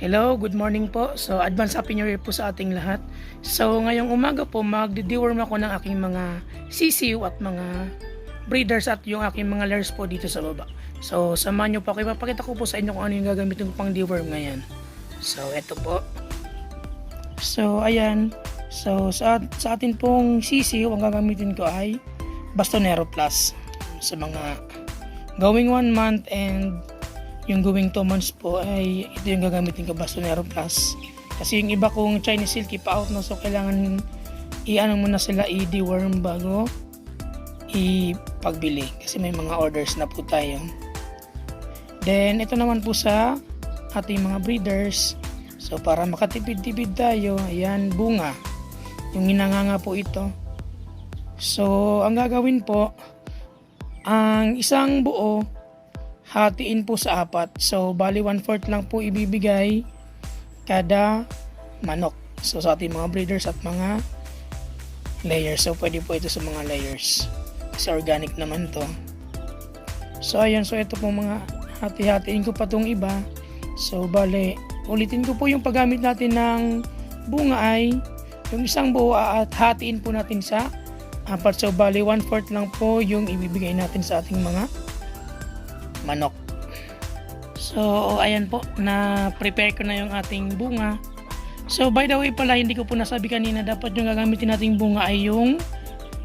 Hello, good morning po. So, advance happy new year po sa ating lahat. So, ngayong umaga po, magdi-deworm ako ng aking mga sisiw at mga breeders at yung aking mga layers po dito sa baba. So, samahan nyo po ako. Ipapakita ko po sa inyo kung ano yung gagamitin ko pang deworm ngayon. So, eto po. So, ayan. So, sa, sa atin pong sisiw, ang gagamitin ko ay Bastonero Plus. Sa mga going one month and yung going 2 months po ay ito yung gagamitin ko Bastonero Plus. Kasi yung iba kong Chinese Silky pa out na so kailangan i-ano muna sila i-deworm bago ipagbili kasi may mga orders na po tayo. Then ito naman po sa ating mga breeders. So para makatipid-tipid tayo, ayan bunga. Yung hinanganga po ito. So ang gagawin po, ang isang buo hatiin po sa apat. So, bali 1/4 lang po ibibigay kada manok. So, sa ating mga breeders at mga layers. So, pwede po ito sa mga layers. Kasi organic naman to. So, ayun. So, ito po mga hati-hatiin ko pa tong iba. So, bali, ulitin ko po yung paggamit natin ng bunga ay yung isang buo at hatiin po natin sa apat. So, bali 1/4 lang po yung ibibigay natin sa ating mga manok. So, ayan po, na-prepare ko na yung ating bunga. So, by the way pala, hindi ko po nasabi kanina, dapat yung gagamitin nating bunga ay yung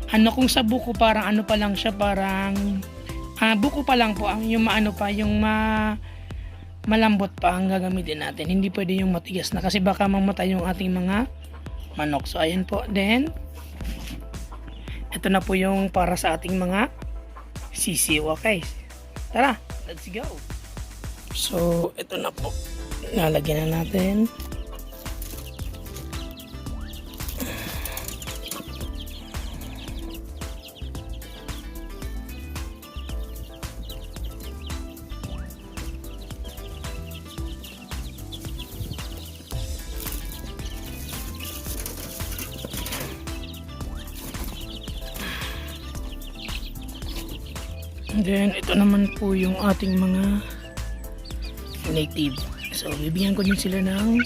ano kung sa buko parang ano pa lang siya, parang ah, buko pa lang po, yung maano pa, yung ma malambot pa ang gagamitin natin. Hindi pwede yung matigas na kasi baka mamatay yung ating mga manok. So, ayan po. Then, ito na po yung para sa ating mga sisiw. Okay. Tara, let's go. So, ito na po. Nalagyan na natin. Then, ito naman po yung ating mga native. So, bibigyan ko din sila ng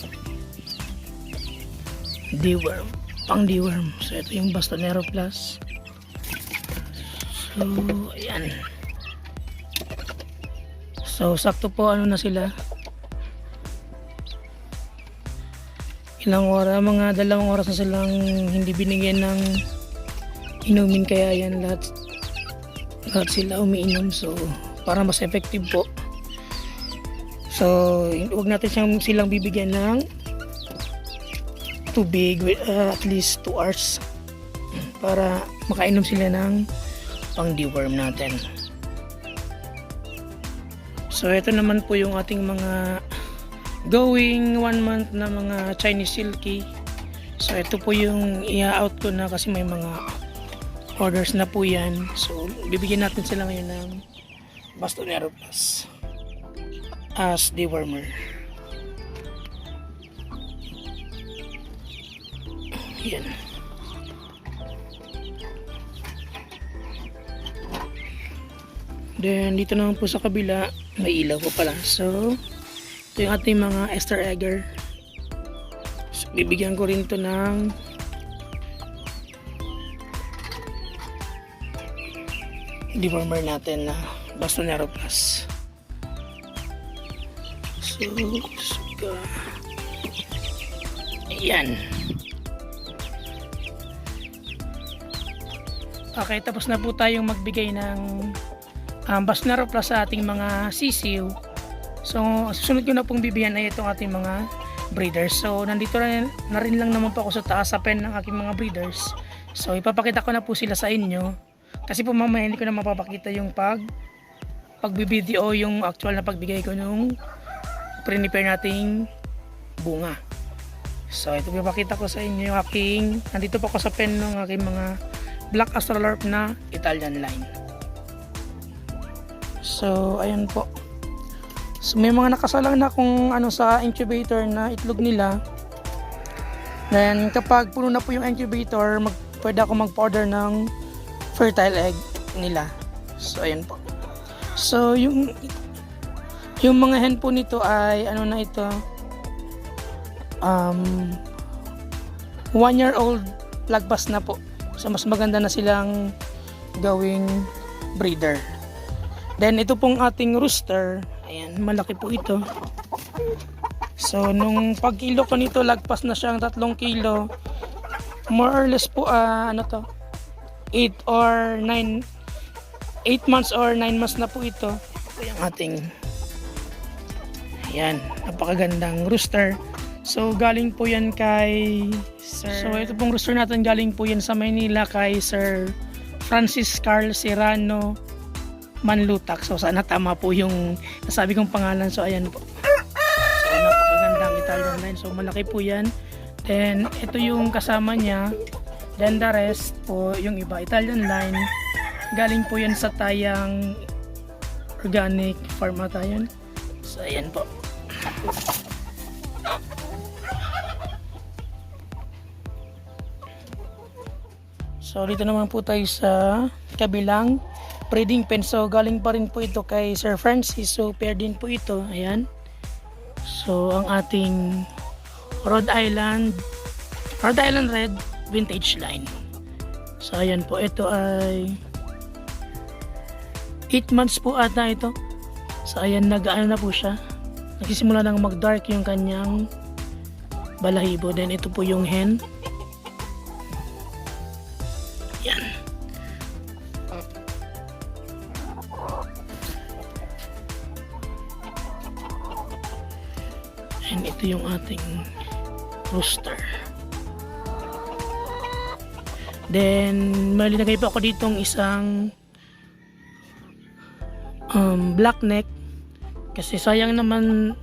deworm. Pang deworm. So, ito yung Bastonero Plus. So, ayan. So, sakto po ano na sila. Ilang oras, mga dalawang oras na silang hindi binigyan ng inumin kaya yan lahat lahat sila umiinom so para mas effective po. So huwag natin siyang silang bibigyan ng tubig uh, at least 2 hours para makainom sila ng pang deworm natin. So ito naman po yung ating mga going 1 month na mga Chinese silky. So ito po yung i-out ko na kasi may mga orders na po yan. So, bibigyan natin sila ngayon ng Bastonero Plus as dewormer. Yan. Then, dito naman po sa kabila, may ilaw po pala. So, ito yung ating mga Esther Egger. So, bibigyan ko rin ito ng dewormer natin na Bastonero Plus. So, suga. Ayan. Okay, tapos na po tayong magbigay ng um, Bastonero Plus sa ating mga sisiw. So, susunod ko na pong bibigyan ay itong ating mga breeders. So, nandito na, na rin lang naman po ako sa taas sa pen ng aking mga breeders. So, ipapakita ko na po sila sa inyo. Kasi po mamaya hindi ko na mapapakita yung pag pagbibideo yung actual na pagbigay ko nung prepare nating bunga. So ito pinapakita ko sa inyo yung aking nandito po ako sa pen ng aking mga Black Astrolorp na Italian line. So ayun po. So may mga nakasalang na kung ano sa incubator na itlog nila. Then kapag puno na po yung incubator, mag, pwede ako mag-order ng fertile egg nila. So, ayan po. So, yung yung mga hen po nito ay ano na ito um, one year old lagpas na po. So mas maganda na silang gawing breeder. Then ito pong ating rooster, ayan, malaki po ito. So nung pagkilo ko nito, lagpas na siyang 3 kilo. More or less po, ah, ano to, 8 or 9, 8 months or 9 months na po ito. Ito yung ating, ayan, napakagandang rooster. So galing po yan kay Sir. So ito pong rooster natin galing po yan sa Maynila kay Sir Francis Carl Serrano Manlutak. So sana tama po yung nasabi kong pangalan. So ayan po. So napakagandang Italian line. So malaki po yan. Then ito yung kasama niya. Then the rest po yung iba Italian line. Galing po yan sa tayang organic farm ata yun. So ayan po. So dito naman po tayo sa kabilang breeding pen. So galing pa rin po ito kay Sir Francis. So pair din po ito. Ayan. So ang ating Rhode Island Rhode Island Red vintage line. So ayan po. Ito ay 8 months po ata ito. So ayan nag-ano na po siya. Nagsisimula nang mag-dark yung kanyang balahibo. Then ito po yung hen. Yan. And ito yung ating rooster. Then, malinagay pa ako ditong isang um, black neck. Kasi sayang naman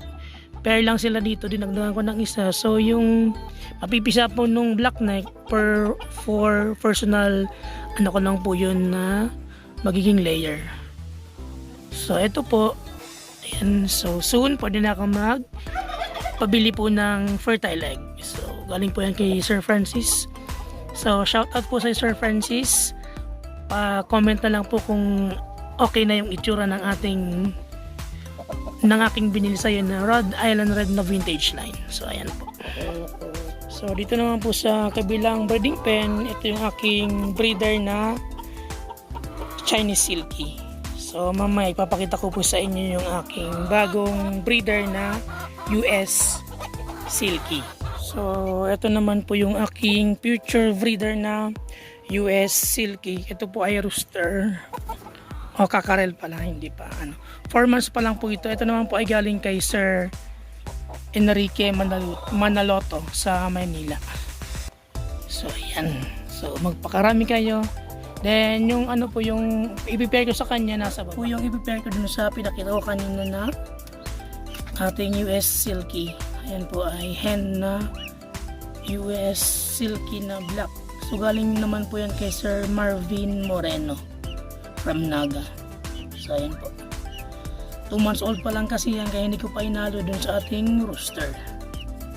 pair lang sila dito. Dinagdagan ko ng isa. So, yung mapipisa po nung black neck per for personal ano ko lang po yun na magiging layer. So, ito po. Ayan. So, soon pwede na ako mag pabili po ng fertile egg. So, galing po yan kay Sir Francis. So, shout out po sa Sir Francis. Pa-comment na lang po kung okay na yung itsura ng ating ng aking binili sa'yo na Rhode Island Red na vintage line. So, ayan po. So, dito naman po sa kabilang breeding pen, ito yung aking breeder na Chinese Silky. So, mamaya ipapakita ko po sa inyo yung aking bagong breeder na US Silky. So, ito naman po yung aking future breeder na US Silky. Ito po ay rooster. O kakarel pala, hindi pa. Ano. 4 months pa lang po ito. Ito naman po ay galing kay Sir Enrique Manal- Manaloto sa Manila. So, ayan. So, magpakarami kayo. Then, yung ano po yung i-prepare ko sa kanya, nasa baba. Po yung i-prepare ko dun sa pinakita ko kanina na ating US Silky. Ayan po ay hen na US Silky na black. So, galing naman po yan kay Sir Marvin Moreno from Naga. So, ayan po. 2 months old pa lang kasi yan kaya hindi ko pa inalo dun sa ating rooster.